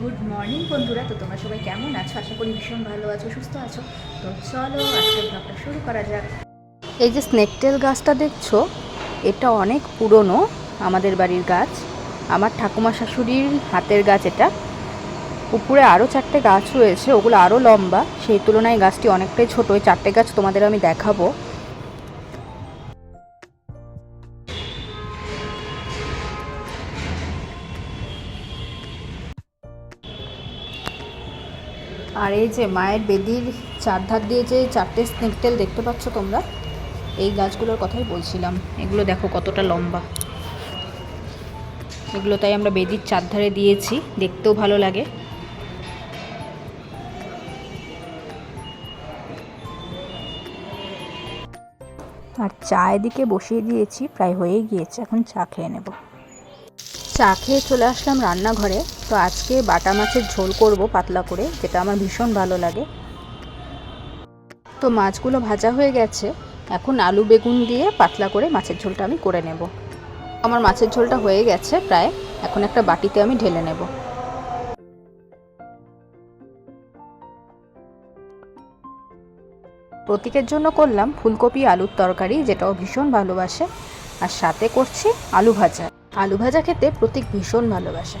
Good morning বন্ধুরা। তো তোমরা সবাই কেমন আছো? আশা করি ভীষণ ভালো আছো, সুস্থ আছো। তো চলো, আজকের ব্লগটা শুরু করা যাক। এই যে স্নেকটেল গাছটা দেখছ, এটা অনেক পুরনো আমাদের বাড়ির গাছ। আমার ঠাকুমা শাশুড়ির হাতের গাছ এটা। উপরে আরও চারটে গাছ রয়েছে, ওগুলো আরও লম্বা। সেই তুলনায় গাছটি অনেকটাই ছোটো। ওই চারটে গাছ তোমাদের আমি দেখাবো। আর এই যে মায়ের বেদির চারধার দিয়ে যে চারটে স্নেকটেল দেখতে পাচ্ছ তোমরা, এই গাছগুলোর কথাই বলছিলাম। এগুলো দেখো কতটা লম্বা। এগুলো তাই আমরা বেদির চারধারে দিয়েছি, দেখতেও ভালো লাগে। আর চা এদিকে বসিয়ে দিয়েছি, প্রায় হয়েই গিয়েছে, এখন চা খেয়ে নেব। চা খেয়ে চলে আসলাম রান্নাঘরে। তো আজকে বাটা মাছের ঝোল করব পাতলা করে, যেটা আমার ভীষণ ভালো লাগে। তো মাছগুলো ভাজা হয়ে গেছে। এখন আলু বেগুন দিয়ে পাতলা করে মাছের ঝোলটা আমি করে নেব। আমার মাছের ঝোলটা হয়ে গেছে প্রায়। এখন একটা বাটিতে আমি ঢেলে নেব। প্রতীকের জন্য করলাম ফুলকপি আলুর তরকারি, যেটাও ভীষণ ভালোবাসে। আর সাথে করছি আলু ভাজা। আলু ভাজা খেতে প্রতীক ভীষণ ভালোবাসে।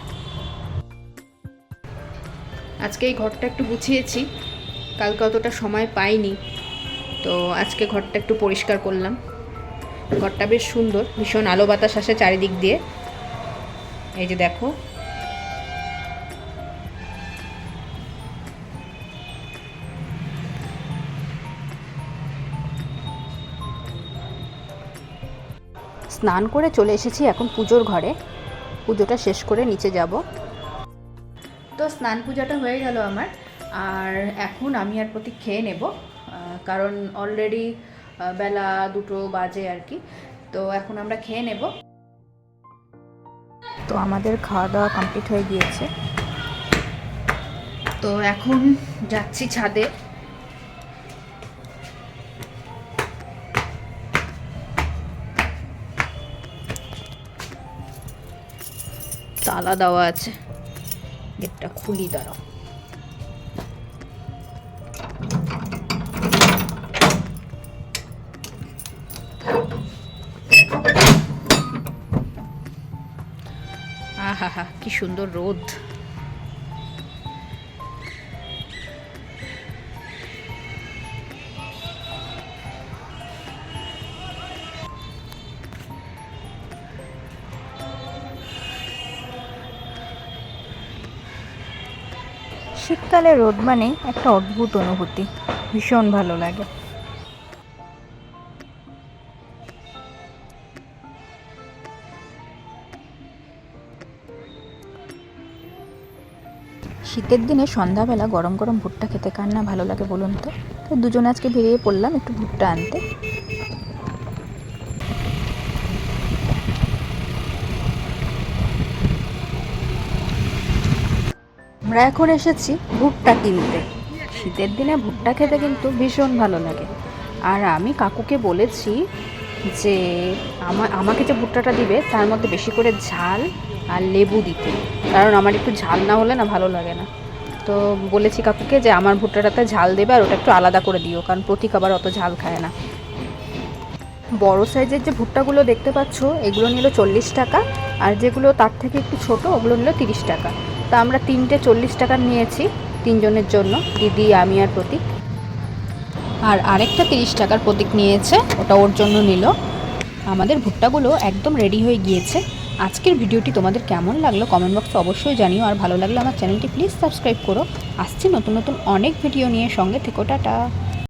আজকে এই ঘরটা একটু গুছিয়েছি। কালকে অতটা সময় পাইনি। তো আজকে ঘরটা একটু পরিষ্কার করলাম। ঘরটা বেশ সুন্দর, ভীষণ আলো বাতাস আসে চারিদিক দিয়ে। এই যে দেখো স্নান করে চলে এসেছি এখন পুজোর ঘরে। পুজোটা শেষ করে নিচে যাব। তো স্নান পূজাটা হয়ে গেল আমার। আর এখন আমি আর প্রতীক খেয়ে নেব কারণ অলরেডি বেলা দুটো বাজে আর কি। তো এখন আমরা খেয়ে নেব। তো আমাদের খাওয়া দাওয়া কমপ্লিট হয়ে গিয়েছে। তো এখন যাচ্ছি ছাদে। তালা দেওয়া আছে। গেটটা খুলি দাঁড়াও। আহা হা কি সুন্দর রোদ। শীতকালে রোদ মানে একটা অদ্ভুত অনুভূতি। ভীষণ ভালো লাগে। শীতের দিনে সন্ধ্যাবেলা গরম গরম ভুট্টা খেতে কার না ভালো লাগে বলুন তো? তো দুজনে আজকে বেরিয়ে পড়লাম একটু ভুট্টা আনতে। আমরা এখন এসেছি ভুট্টা কিনতে। শীতের দিনে ভুট্টা খেতে কিন্তু ভীষণ ভালো লাগে। আর আমি কাকুকে বলেছি যে আমার আমাকে যে ভুট্টাটা দিবে, তার মধ্যে বেশি করে ঝাল আর লেবু দিতে। কারণ আমার একটু ঝাল না হলে না ভালো লাগে না। তো বলেছি কাকুকে যে, আমার ভুট্টাটাতে ঝাল দেবে আর ওটা একটু আলাদা করে দিও, কারণ প্রতীক আবার অত ঝাল খায় না। বড় সাইজের যে ভুট্টাগুলো দেখতে পাচ্ছ, এগুলো নিল চল্লিশ টাকা। আর যেগুলো তার থেকে একটু ছোট, ওগুলো নিল তিরিশ টাকা। তা আমরা তিনটে চল্লিশ টাকার নিয়েছি তিনজনের জন্য, দিদি, আমি আর প্রতীক। আর আরেকটা তিরিশ টাকার প্রতীক নিয়েছে, ওটা ওর জন্য নিল। আমাদের ভুট্টাগুলো একদম রেডি হয়ে গিয়েছে। আজকের ভিডিওটি তোমাদের কেমন লাগল কমেন্ট বক্সে অবশ্যই জানিও। আর ভালো লাগলে আমার চ্যানেলটি প্লিজ সাবস্ক্রাইব করো। আসছি নতুন নতুন অনেক ভিডিও নিয়ে। সঙ্গে থেকো, টাটা।